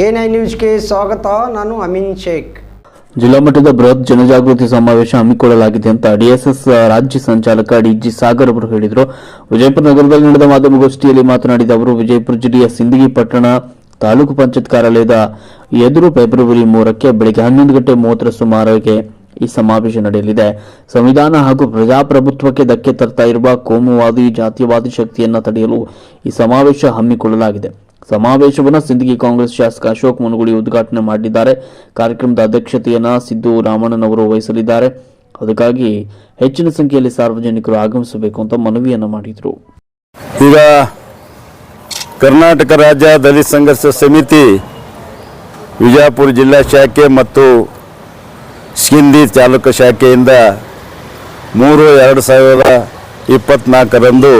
I ನ್ಯೂಸ್ಗೆ ಸ್ವಾಗತ, ನಾನು ಅಮೀನ್ ಶೇಖ್. ಜಿಲ್ಲಾ ಮಟ್ಟದ ಬೃಹತ್ ಜನಜಾಗೃತಿ ಸಮಾವೇಶ ಹಮ್ಮಿಕೊಳ್ಳಲಾಗಿದೆ ಅಂತ ಡಿಎಸ್ಎಸ್ ರಾಜ್ಯ ಸಂಚಾಲಕ ಡಿಜಿ ಸಾಗರ್ ಅವರು ಹೇಳಿದರು. ವಿಜಯಪುರ ನಗರದಲ್ಲಿ ನಡೆದ ಮಾಧ್ಯಮಗೋಷ್ಠಿಯಲ್ಲಿ ಮಾತನಾಡಿದ ಅವರು, ವಿಜಯಪುರ ಜಿಲ್ಲೆಯ ಸಿಂದಗಿ ಪಟ್ಟಣ ತಾಲೂಕು ಪಂಚಾಯತ್ ಕಾರ್ಯಾಲಯದ ಎದುರು ಫೆಬ್ರವರಿ ಮೂರಕ್ಕೆ ಬೆಳಗ್ಗೆ ಹನ್ನೊಂದು ಗಂಟೆ ಮೂವತ್ತರ ಸುಮಾರಿಗೆ ಈ ಸಮಾವೇಶ ನಡೆಯಲಿದೆ. ಸಂವಿಧಾನ ಹಾಗೂ ಪ್ರಜಾಪ್ರಭುತ್ವಕ್ಕೆ ಧಕ್ಕೆ ತರ್ತಾ ಇರುವ ಕೋಮುವಾದಿ, ಜಾತಿವಾದಿ ಶಕ್ತಿಯನ್ನು ತಡೆಯಲು ಈ ಸಮಾವೇಶ ಹಮ್ಮಿಕೊಳ್ಳಲಾಗಿದೆ. ಸಮಾವೇಶವನ್ನು ಸಿಂದಗಿ ಕಾಂಗ್ರೆಸ್ ಶಾಸಕ ಅಶೋಕ್ ಮುನಗುಡಿ ಉದ್ಘಾಟನೆ ಮಾಡಿದ್ದಾರೆ. ಕಾರ್ಯಕ್ರಮದ ಅಧ್ಯಕ್ಷತೆಯನ್ನು ಸಿದ್ದು ರಾಮಣ್ಣನವರು ವಹಿಸಲಿದ್ದಾರೆ. ಅದಕ್ಕಾಗಿ ಹೆಚ್ಚಿನ ಸಂಖ್ಯೆಯಲ್ಲಿ ಸಾರ್ವಜನಿಕರು ಆಗಮಿಸಬೇಕು ಅಂತ ಮನವಿಯನ್ನು ಮಾಡಿದರು. ಈಗ ಕರ್ನಾಟಕ ರಾಜ್ಯ ದಲಿತ ಸಂಘರ್ಷ ಸಮಿತಿ ವಿಜಯಪುರ ಜಿಲ್ಲಾ ಶಾಖೆ ಮತ್ತು ಸಿಂಧಿ ತಾಲೂಕು ಶಾಖೆಯಿಂದ ಮೂರು ಎರಡು ಸಾವಿರದ ಇಪ್ಪತ್ತ್ನಾಲ್ಕರಂದು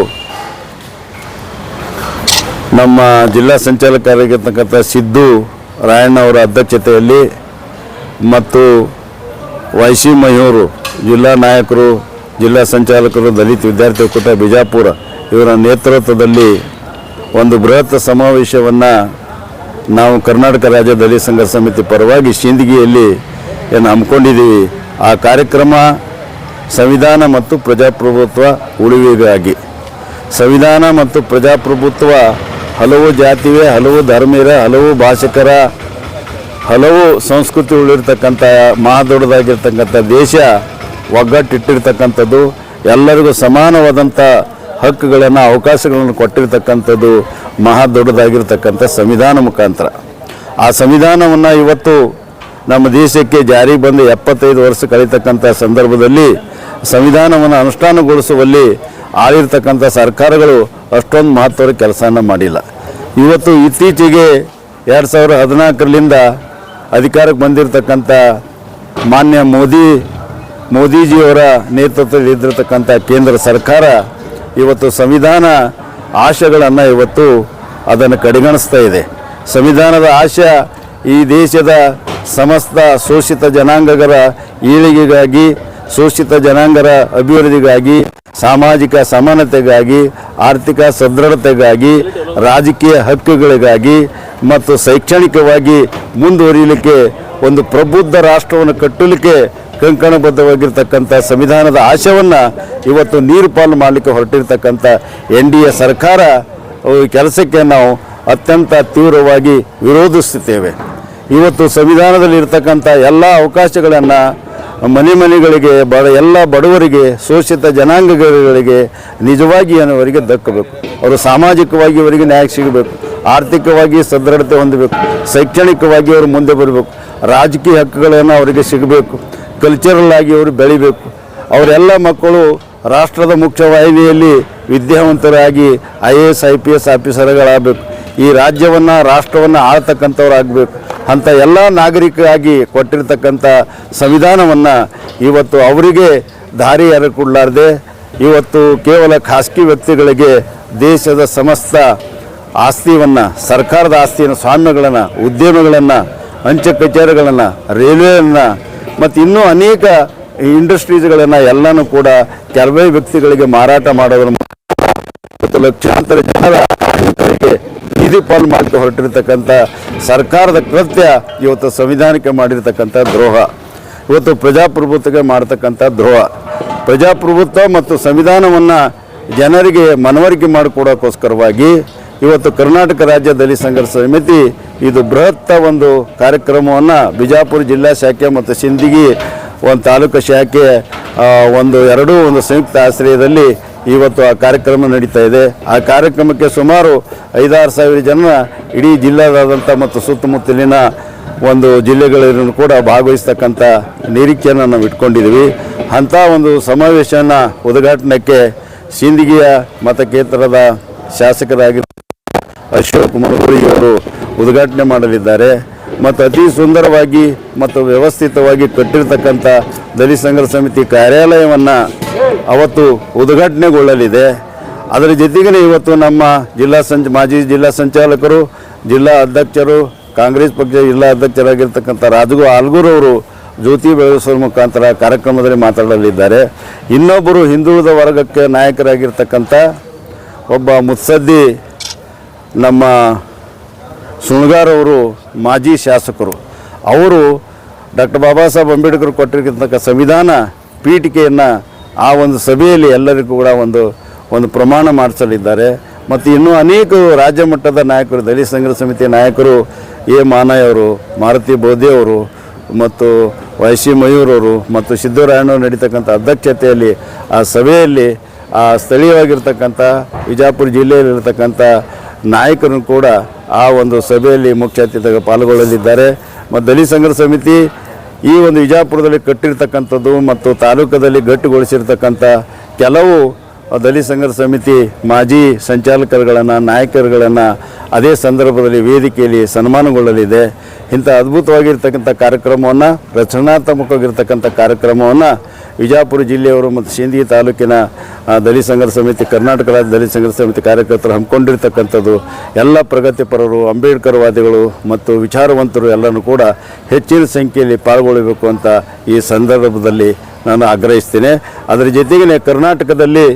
ನಮ್ಮ ಜಿಲ್ಲಾ ಸಂಚಾಲಕರಾಗಿರ್ತಕ್ಕಂಥ ಸಿದ್ದು ರಾಯಣ್ಣ ಅವರ ಅಧ್ಯಕ್ಷತೆಯಲ್ಲಿ ಮತ್ತು ವೈಸಿ ಮಯೂರು ಜಿಲ್ಲಾ ನಾಯಕರು, ಜಿಲ್ಲಾ ಸಂಚಾಲಕರು, ದಲಿತ ವಿದ್ಯಾರ್ಥಿ ಒಕ್ಕೂಟ, ಬಿಜಾಪುರ ಇವರ ನೇತೃತ್ವದಲ್ಲಿ ಒಂದು ಬೃಹತ್ ಸಮಾವೇಶವನ್ನು ನಾವು ಕರ್ನಾಟಕ ರಾಜ್ಯ ದಲಿತ ಸಂಘ ಸಮಿತಿ ಪರವಾಗಿ ಸಿಂದಗಿಯಲ್ಲಿ ಏನು ಹಮ್ಮಿಕೊಂಡಿದ್ದೀವಿ. ಆ ಕಾರ್ಯಕ್ರಮ ಸಂವಿಧಾನ ಮತ್ತು ಪ್ರಜಾಪ್ರಭುತ್ವ ಉಳಿವಿಗಾಗಿ. ಸಂವಿಧಾನ ಮತ್ತು ಪ್ರಜಾಪ್ರಭುತ್ವ ಹಲವು ಜಾತಿವೆ, ಹಲವು ಧರ್ಮೀರ ಹಲವು ಭಾಷಿಕರ, ಹಲವು ಸಂಸ್ಕೃತಿ ಉಳಿರ್ತಕ್ಕಂಥ ಮಹಾದೊಡ್ಡದಾಗಿರ್ತಕ್ಕಂಥ ದೇಶ ಒಗ್ಗಟ್ಟಿಟ್ಟಿರ್ತಕ್ಕಂಥದ್ದು, ಎಲ್ಲರಿಗೂ ಸಮಾನವಾದಂಥ ಹಕ್ಕುಗಳನ್ನು, ಅವಕಾಶಗಳನ್ನು ಕೊಟ್ಟಿರ್ತಕ್ಕಂಥದ್ದು ಮಹಾ ದೊಡ್ಡದಾಗಿರ್ತಕ್ಕಂಥ ಸಂವಿಧಾನ ಮುಖಾಂತರ. ಆ ಸಂವಿಧಾನವನ್ನು ಇವತ್ತು ನಮ್ಮ ದೇಶಕ್ಕೆ ಜಾರಿಗೆ ಬಂದು ಎಪ್ಪತ್ತೈದು ವರ್ಷ ಕಳೀತಕ್ಕಂಥ ಸಂದರ್ಭದಲ್ಲಿ ಸಂವಿಧಾನವನ್ನು ಅನುಷ್ಠಾನಗೊಳಿಸುವಲ್ಲಿ ಆಳಿರ್ತಕ್ಕಂಥ ಸರ್ಕಾರಗಳು ಅಷ್ಟೊಂದು ಮಹತ್ವದ ಕೆಲಸನ ಮಾಡಿಲ್ಲ. ಇವತ್ತು ಇತ್ತೀಚೆಗೆ ಎರಡು ಸಾವಿರದ ಹದಿನಾಲ್ಕರಲ್ಲಿಂದ ಅಧಿಕಾರಕ್ಕೆ ಬಂದಿರತಕ್ಕಂಥ ಮಾನ್ಯ ಮೋದಿ, ಮೋದಿಜಿಯವರ ನೇತೃತ್ವದಲ್ಲಿ ಇದ್ದಿರತಕ್ಕಂಥ ಕೇಂದ್ರ ಸರ್ಕಾರ ಇವತ್ತು ಸಂವಿಧಾನ ಆಶಯಗಳನ್ನು ಇವತ್ತು ಅದನ್ನು ಕಡೆಗಣಿಸ್ತಾ ಇದೆ. ಸಂವಿಧಾನದ ಆಶಯ ಈ ದೇಶದ ಸಮಸ್ತ ಶೋಷಿತ ಜನಾಂಗಗಳ ಏಳಿಗೆಗಾಗಿ ಶೋಷಿತ ಜನಾಂಗರ ಅಭಿವೃದ್ಧಿಗಾಗಿ, ಸಾಮಾಜಿಕ ಸಮಾನತೆಗಾಗಿ, ಆರ್ಥಿಕ ಸದೃಢತೆಗಾಗಿ ರಾಜಕೀಯ ಹಕ್ಕುಗಳಿಗಾಗಿ ಮತ್ತು ಶೈಕ್ಷಣಿಕವಾಗಿ ಮುಂದುವರಿಯಲಿಕ್ಕೆ ಒಂದು ಪ್ರಬುದ್ಧ ರಾಷ್ಟ್ರವನ್ನು ಕಟ್ಟಲಿಕ್ಕೆ ಕಂಕಣಬದ್ಧವಾಗಿರ್ತಕ್ಕಂಥ ಸಂವಿಧಾನದ ಆಶಯವನ್ನು ಇವತ್ತು ನೀರು ಪಾಲು ಮಾಡಲಿಕ್ಕೆ ಹೊರಟಿರ್ತಕ್ಕಂಥ ಎನ್ ಡಿ ಎ ಸರ್ಕಾರ ಕೆಲಸಕ್ಕೆ ನಾವು ಅತ್ಯಂತ ತೀವ್ರವಾಗಿ ವಿರೋಧಿಸುತ್ತೇವೆ. ಇವತ್ತು ಸಂವಿಧಾನದಲ್ಲಿ ಇರತಕ್ಕಂಥ ಎಲ್ಲ ಅವಕಾಶಗಳನ್ನು ಮನೆ ಮನೆಗಳಿಗೆ, ಬಡ ಎಲ್ಲ ಬಡವರಿಗೆ, ಶೋಷಿತ ಜನಾಂಗಗಳಿಗೆ ನಿಜವಾಗಿ ಅವರಿಗೆ ದಕ್ಕಬೇಕು. ಅವರು ಸಾಮಾಜಿಕವಾಗಿ ಅವರಿಗೆ ನ್ಯಾಯ ಸಿಗಬೇಕು. ಆರ್ಥಿಕವಾಗಿ ಸದೃಢತೆ ಹೊಂದಬೇಕು. ಶೈಕ್ಷಣಿಕವಾಗಿ ಅವರು ಮುಂದೆ ಬರಬೇಕು. ರಾಜಕೀಯ ಹಕ್ಕುಗಳನ್ನು ಅವರಿಗೆ ಸಿಗಬೇಕು. ಕಲ್ಚರಲ್ ಆಗಿ ಅವರು ಬೆಳಿಬೇಕು. ಅವರೆಲ್ಲ ಮಕ್ಕಳು ರಾಷ್ಟ್ರದ ಮುಖ್ಯವಾಹಿನಿಯಲ್ಲಿ ವಿದ್ಯಾವಂತರಾಗಿ I A S, I P S ಆಫೀಸರ್ಗಳಾಗಬೇಕು. ಈ ರಾಜ್ಯವನ್ನು, ರಾಷ್ಟ್ರವನ್ನು ಆಳ್ತಕ್ಕಂಥವ್ರು ಆಗಬೇಕು ಅಂಥ ಎಲ್ಲ ನಾಗರಿಕರಾಗಿ ಕೊಟ್ಟಿರ್ತಕ್ಕಂಥ ಸಂವಿಧಾನವನ್ನು ಇವತ್ತು ಅವರಿಗೆ ದಾರಿ ಕೊಡಲಾರ್ದೆ ಇವತ್ತು ಕೇವಲ ಖಾಸಗಿ ವ್ಯಕ್ತಿಗಳಿಗೆ ದೇಶದ ಸಮಸ್ತ ಆಸ್ತಿಯನ್ನು, ಸರ್ಕಾರದ ಆಸ್ತಿಯನ್ನು, ಸ್ವಾಮ್ಯಗಳನ್ನು, ಉದ್ಯಮಗಳನ್ನು, ಅಂಚೆ ಕಚೇರಿಗಳನ್ನು, ರೈಲ್ವೆಯನ್ನು, ಮತ್ತು ಇನ್ನೂ ಅನೇಕ ಇಂಡಸ್ಟ್ರೀಸ್ಗಳನ್ನು ಎಲ್ಲನೂ ಕೂಡ ಕೆಲವೇ ವ್ಯಕ್ತಿಗಳಿಗೆ ಮಾರಾಟ ಮಾಡೋದ್ರ ಲಕ್ಷಾಂತರ ಜನರ ನಿಧಿ ಪಾಲು ಹೊರಟಿರ್ತಕ್ಕಂಥ ಸರ್ಕಾರದ ಕೃತ್ಯ, ಇವತ್ತು ಸಂವಿಧಾನಕ್ಕೆ ಮಾಡಿರ್ತಕ್ಕಂಥ ದ್ರೋಹ. ಇವತ್ತು ಪ್ರಜಾಪ್ರಭುತ್ವಕ್ಕೆ ಮಾಡತಕ್ಕಂಥ ದ್ರೋಹ. ಪ್ರಜಾಪ್ರಭುತ್ವ ಮತ್ತು ಸಂವಿಧಾನವನ್ನು ಜನರಿಗೆ ಮನವರಿಕೆ ಮಾಡಿಕೊಡೋಕ್ಕೋಸ್ಕರವಾಗಿ ಇವತ್ತು ಕರ್ನಾಟಕ ರಾಜ್ಯ ದಲಿತ ಸಂಘರ್ಷ ಸಮಿತಿ ಇದು ಬೃಹತ್ತ ಒಂದು ಕಾರ್ಯಕ್ರಮವನ್ನು ಬಿಜಾಪುರ ಜಿಲ್ಲಾ ಶಾಖೆ ಮತ್ತು ಸಿಂದಗಿ ಒಂದು ತಾಲೂಕು ಶಾಖೆ ಒಂದು ಎರಡೂ ಒಂದು ಸಂಯುಕ್ತ ಆಶ್ರಯದಲ್ಲಿ ಇವತ್ತು ಆ ಕಾರ್ಯಕ್ರಮ ನಡೀತಾ ಇದೆ. ಆ ಕಾರ್ಯಕ್ರಮಕ್ಕೆ ಸುಮಾರು ಐದಾರು ಸಾವಿರ ಜನ ಇಡೀ ಜಿಲ್ಲಾದಾದ್ಯಂತ ಮತ್ತು ಸುತ್ತಮುತ್ತಲಿನ ಒಂದು ಜಿಲ್ಲೆಗಳನ್ನು ಕೂಡ ಭಾಗವಹಿಸ್ತಕ್ಕಂಥ ನಿರೀಕ್ಷೆಯನ್ನು ನಾವು ಇಟ್ಕೊಂಡಿದ್ದೀವಿ. ಅಂಥ ಒಂದು ಸಮಾವೇಶನ ಉದ್ಘಾಟನೆಕ್ಕೆ ಸಿಂದಗಿಯ ಮತಕ್ಷೇತ್ರದ ಶಾಸಕರಾಗಿರುವ ಅಶೋಕ್ ಅವರು ಉದ್ಘಾಟನೆ ಮಾಡಲಿದ್ದಾರೆ. ಮತ್ತು ಅತಿ ಸುಂದರವಾಗಿ ಮತ್ತು ವ್ಯವಸ್ಥಿತವಾಗಿ ಕಟ್ಟಿರ್ತಕ್ಕಂಥ ದಲಿತ ಸಂಘರ್ಷ ಸಮಿತಿ ಕಾರ್ಯಾಲಯವನ್ನು ಅವತ್ತು ಉದ್ಘಾಟನೆಗೊಳ್ಳಲಿದೆ. ಅದರ ಜೊತೆಗೇ ಇವತ್ತು ನಮ್ಮ ಜಿಲ್ಲಾ ಸಂಚ, ಮಾಜಿ ಜಿಲ್ಲಾ ಸಂಚಾಲಕರು, ಜಿಲ್ಲಾ ಅಧ್ಯಕ್ಷರು, ಕಾಂಗ್ರೆಸ್ ಪಕ್ಷ ಜಿಲ್ಲಾ ಅಧ್ಯಕ್ಷರಾಗಿರ್ತಕ್ಕಂಥ ರಾಜಗು ಆಲ್ಗೂರ್ ಅವರು ಜ್ಯೋತಿ ಬೆಳಗಿಸುವ ಮುಖಾಂತರ ಕಾರ್ಯಕ್ರಮದಲ್ಲಿ ಮಾತಾಡಲಿದ್ದಾರೆ. ಇನ್ನೊಬ್ಬರು ಹಿಂದುಳಿದ ವರ್ಗಕ್ಕೆ ನಾಯಕರಾಗಿರ್ತಕ್ಕಂಥ ಒಬ್ಬ ಮುತ್ಸದ್ದಿ ನಮ್ಮ ಸುಣಗಾರ್ ಅವರು ಮಾಜಿ ಶಾಸಕರು. ಅವರು ಡಾಕ್ಟರ್ ಬಾಬಾ ಸಾಹೇಬ್ ಅಂಬೇಡ್ಕರ್ ಕೊಟ್ಟಿರ್ತಕ್ಕಂಥ ಸಂವಿಧಾನ ಪೀಠಿಕೆಯನ್ನು ಆ ಒಂದು ಸಭೆಯಲ್ಲಿ ಎಲ್ಲರಿಗೂ ಕೂಡ ಒಂದು ಒಂದು ಪ್ರಮಾಣ ಮಾಡಿಸಲಿದ್ದಾರೆ. ಮತ್ತು ಇನ್ನೂ ಅನೇಕ ರಾಜ್ಯ ಮಟ್ಟದ ನಾಯಕರು, ದಲಿತ ಸಂಘರ್ಷ ಸಮಿತಿಯ ನಾಯಕರು ಎ ಮಾನಯ್ಯವರು ಮಾರುತಿ ಬೋಧೆ ಅವರು ಮತ್ತು ವೈ ಸಿ ಮಯೂರವರು ಮತ್ತು ಸಿದ್ದರಾಮಯ್ಯನವರು ನಡೀತಕ್ಕಂಥ ಅಧ್ಯಕ್ಷತೆಯಲ್ಲಿ ಆ ಸಭೆಯಲ್ಲಿ ಆ ಸ್ಥಳೀಯವಾಗಿರ್ತಕ್ಕಂಥ ವಿಜಾಪುರ ಜಿಲ್ಲೆಯಲ್ಲಿರ್ತಕ್ಕಂಥ ನಾಯಕರು ಕೂಡ ಆ ಒಂದು ಸಭೆಯಲ್ಲಿ ಮುಖ್ಯ ಅತಿಥಿಗಳು ಪಾಲ್ಗೊಳ್ಳಲಿದ್ದಾರೆ. ಮತ್ತು ದಲಿತ ಸಂಘದ ಸಮಿತಿ ಈ ಒಂದು ವಿಜಾಪುರದಲ್ಲಿ ಕಟ್ಟಿರ್ತಕ್ಕಂಥದ್ದು ಮತ್ತು ತಾಲೂಕದಲ್ಲಿ ಗಟ್ಟಿಗೊಳಿಸಿರ್ತಕ್ಕಂಥ ಕೆಲವು ದಲಿತ ಸಂಘದ ಸಮಿತಿ ಮಾಜಿ ಸಂಚಾಲಕರುಗಳನ್ನು, ನಾಯಕರುಗಳನ್ನು ಅದೇ ಸಂದರ್ಭದಲ್ಲಿ ವೇದಿಕೆಯಲ್ಲಿ ಸನ್ಮಾನಗೊಳ್ಳಲಿದೆ. ಇಂಥ ಅದ್ಭುತವಾಗಿರ್ತಕ್ಕಂಥ ಕಾರ್ಯಕ್ರಮವನ್ನು, ರಚನಾತ್ಮಕವಾಗಿರ್ತಕ್ಕಂಥ ಕಾರ್ಯಕ್ರಮವನ್ನು ವಿಜಾಪುರ ಜಿಲ್ಲೆಯವರು ಮತ್ತು ಸಿಂಧಿ ತಾಲೂಕಿನ ದಲಿತ ಸಂಘರ್ಷ ಸಮಿತಿ, ಕರ್ನಾಟಕ ರಾಜ್ಯ ದಲಿತ ಸಂಘರ್ಷ ಸಮಿತಿ ಕಾರ್ಯಕರ್ತರು ಹಮ್ಮಿಕೊಂಡಿರ್ತಕ್ಕಂಥದ್ದು, ಎಲ್ಲ ಪ್ರಗತಿಪರರು ಅಂಬೇಡ್ಕರ್ವಾದಿಗಳು ಮತ್ತು ವಿಚಾರವಂತರು ಎಲ್ಲರೂ ಕೂಡ ಹೆಚ್ಚಿನ ಸಂಖ್ಯೆಯಲ್ಲಿ ಪಾಲ್ಗೊಳ್ಳಬೇಕು ಅಂತ ಈ ಸಂದರ್ಭದಲ್ಲಿ ನಾನು ಆಗ್ರಹಿಸ್ತೇನೆ. ಅದರ ಜೊತೆಗೆ ಕರ್ನಾಟಕದಲ್ಲಿ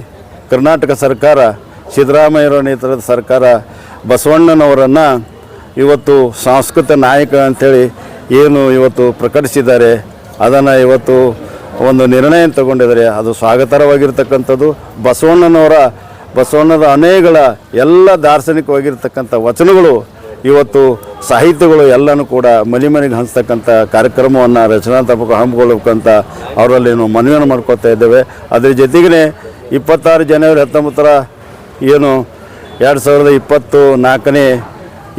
ಕರ್ನಾಟಕ ಸರ್ಕಾರ, ಸಿದ್ದರಾಮಯ್ಯರ ನೇತೃತ್ವದ ಸರ್ಕಾರ ಬಸವಣ್ಣನವರನ್ನು ಇವತ್ತು ಸಾಂಸ್ಕೃತಿಕ ನಾಯಕ ಅಂಥೇಳಿ ಏನು ಇವತ್ತು ಪ್ರಕಟಿಸಿದ್ದಾರೆ, ಅದನ್ನು ಇವತ್ತು ಒಂದು ನಿರ್ಣಯ ತಗೊಂಡಿದ್ದಾರೆ. ಅದು ಸ್ವಾಗತರವಾಗಿರ್ತಕ್ಕಂಥದ್ದು. ಬಸವಣ್ಣನವರ, ಬಸವಣ್ಣದ ಅನೇಗಳ ಎಲ್ಲ ದಾರ್ಶನಿಕವಾಗಿರ್ತಕ್ಕಂಥ ವಚನಗಳು ಇವತ್ತು ಸಾಹಿತ್ಯಗಳು ಎಲ್ಲನೂ ಕೂಡ ಮನೆ ಮನೆಗೆ ಹಂಚ್ತಕ್ಕಂಥ ಕಾರ್ಯಕ್ರಮವನ್ನು ರಚನಾತ್ಮಕ ಹಮ್ಮಿಕೊಳ್ಳಬೇಕಂತ ಅವರಲ್ಲಿ ನಾವು ಮನವಿಯನ್ನು ಮಾಡ್ಕೊತಾ ಇದ್ದೇವೆ. ಅದ್ರ ಜೊತೆಗೇ ಇಪ್ಪತ್ತಾರು ಜನವರಿ ಹತ್ತೊಂಬತ್ತರ ಏನು ಎರಡು ಸಾವಿರದ ಇಪ್ಪತ್ತು ನಾಲ್ಕನೇ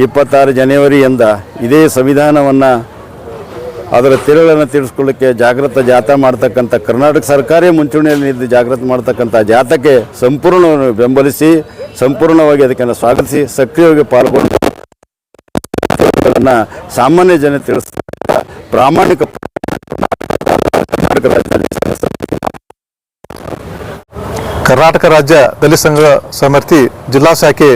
ಇಪ್ಪತ್ತಾರು ಜನವರಿಯಿಂದ ಇದೇ ಸಂವಿಧಾನವನ್ನು ಅದರ ತಿರುಳನ್ನು ತಿಳಿಸ್ಕೊಳ್ಳಿಕ್ಕೆ ಜಾಗೃತ ಜಾಥಾ ಮಾಡ್ತಕ್ಕಂಥ ಕರ್ನಾಟಕ ಸರ್ಕಾರೇ ಮುಂಚೂಣಿಯಲ್ಲಿ ನಿಂತು ಜಾಗೃತ ಮಾಡ್ತಕ್ಕಂಥ ಜಾಥಾಕ್ಕೆ ಸಂಪೂರ್ಣವನ್ನು ಬೆಂಬಲಿಸಿ, ಸಂಪೂರ್ಣವಾಗಿ ಅದಕ್ಕೆ ಸ್ವಾಗತಿಸಿ, ಸಕ್ರಿಯವಾಗಿ ಪಾಲ್ಗೊಂಡು ಸಾಮಾನ್ಯ ಜನ ತಿಳಿಸ್ತಕ್ಕಂಥ ಪ್ರಾಮಾಣಿಕ ಕರ್ನಾಟಕ ರಾಜ್ಯದಲ್ಲಿ ಕರ್ನಾಟಕ ರಾಜ್ಯ ದಲಿತ ಸಂಘ ಸಮಿತಿ ಜಿಲ್ಲಾ ಶಾಖೆ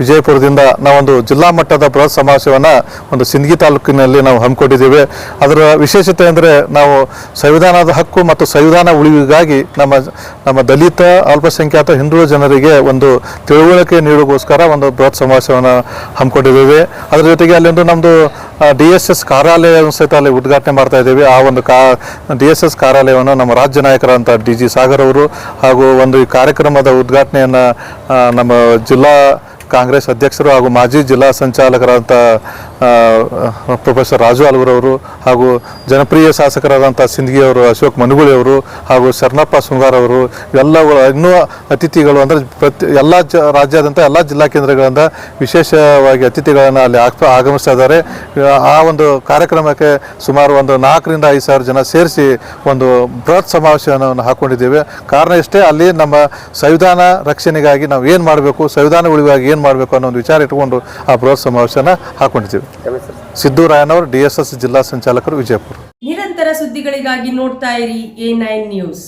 ವಿಜಯಪುರದಿಂದ ನಾವೊಂದು ಜಿಲ್ಲಾ ಮಟ್ಟದ ಬೃಹತ್ ಸಮಾವೇಶವನ್ನು ಒಂದು ಸಿಂದಗಿ ತಾಲೂಕಿನಲ್ಲಿ ನಾವು ಹಮ್ಮಿಕೊಂಡಿದ್ದೇವೆ. ಅದರ ವಿಶೇಷತೆ ಅಂದರೆ ನಾವು ಸಂವಿಧಾನದ ಹಕ್ಕು ಮತ್ತು ಸಂವಿಧಾನ ಉಳಿವಿಗಾಗಿ ನಮ್ಮ ನಮ್ಮ ದಲಿತ, ಅಲ್ಪಸಂಖ್ಯಾತ, ಹಿಂದುಳಿದ ಜನರಿಗೆ ಒಂದು ತಿಳುವಳಿಕೆ ನೀಡೋಕ್ಕೋಸ್ಕರ ಒಂದು ಬೃಹತ್ ಸಮಾವೇಶವನ್ನು ಹಮ್ಮಿಕೊಂಡಿದ್ದೇವೆ. ಅದರ ಜೊತೆಗೆ ಅಲ್ಲೊಂದು ನಮ್ಮದು ಡಿ ಎಸ್ ಎಸ್ ಕಾರ್ಯಾಲಯ ಸಹಿತ ಅಲ್ಲಿ ಉದ್ಘಾಟನೆ ಮಾಡ್ತಾ ಇದ್ದೇವೆ. ಆ ಒಂದು ಕಾ, ಡಿ ಎಸ್ ಎಸ್ ಕಾರ್ಯಾಲಯವನ್ನು ನಮ್ಮ ರಾಜ್ಯ ನಾಯಕರಂತ ಡಿ ಜಿ ಸಾಗರ್ ಅವರು ಹಾಗೂ ಒಂದು ಈ ಕಾರ್ಯಕ್ರಮದ ಉದ್ಘಾಟನೆಯನ್ನು ನಮ್ಮ ಜಿಲ್ಲಾ ಕಾಂಗ್ರೆಸ್ ಅಧ್ಯಕ್ಷರು ಹಾಗೂ ಮಾಜಿ ಜಿಲ್ಲಾ ಸಂಚಾಲಕರಾದಂಥ ಪ್ರೊಫೆಸರ್ ರಾಜು ಆಲ್ವರವರು ಹಾಗೂ ಜನಪ್ರಿಯ ಶಾಸಕರಾದಂಥ ಸಿಂದಗಿಯವರು ಅಶೋಕ್ ಮನುಗುಳಿ ಅವರು ಹಾಗೂ ಶರಣಪ್ಪ ಅವರು ಎಲ್ಲ ಇನ್ನೂ ಅತಿಥಿಗಳು ಅಂದರೆ ಪ್ರತಿ, ಎಲ್ಲ ಜ, ರಾಜ್ಯಾದ್ಯಂತ ಎಲ್ಲ ಜಿಲ್ಲಾ ಕೇಂದ್ರಗಳಿಂದ ವಿಶೇಷವಾಗಿ ಅತಿಥಿಗಳನ್ನು ಅಲ್ಲಿ ಆಗಮಿಸ್ತಾ ಇದ್ದಾರೆ. ಆ ಒಂದು ಕಾರ್ಯಕ್ರಮಕ್ಕೆ ಸುಮಾರು ಒಂದು ನಾಲ್ಕರಿಂದ ಐದು ಸಾವಿರ ಜನ ಸೇರಿಸಿ ಒಂದು ಬೃಹತ್ ಸಮಾವೇಶವನ್ನು ಹಾಕ್ಕೊಂಡಿದ್ದೇವೆ ಕಾರಣ ಇಷ್ಟೇ ಅಲ್ಲಿ ನಮ್ಮ ಸಂವಿಧಾನ ರಕ್ಷಣೆಗಾಗಿ ನಾವು ಏನು ಮಾಡಬೇಕು, ಸಂವಿಧಾನ ಉಳಿವಾಗಿ ಏನು ಮಾಡಬೇಕು ಅನ್ನೋ ಒಂದು ವಿಚಾರ ಇಟ್ಕೊಂಡು ಆ ಬೃಹತ್ ಸಮಾವೇಶನ ಹಾಕೊಂಡಿದ್ದೀವಿ. ಸಿದ್ದು ರಾಯನವರು ಡಿಎಸ್ಎಸ್ ಎಸ್ ಎಸ್ ಜಿಲ್ಲಾ ಸಂಚಾಲಕರು ವಿಜಯಪುರ. ನಿರಂತರ ಸುದ್ದಿಗಳಿಗಾಗಿ ನೋಡ್ತಾ ಇರಿ ಎ ನೈನ್ ನ್ಯೂಸ್.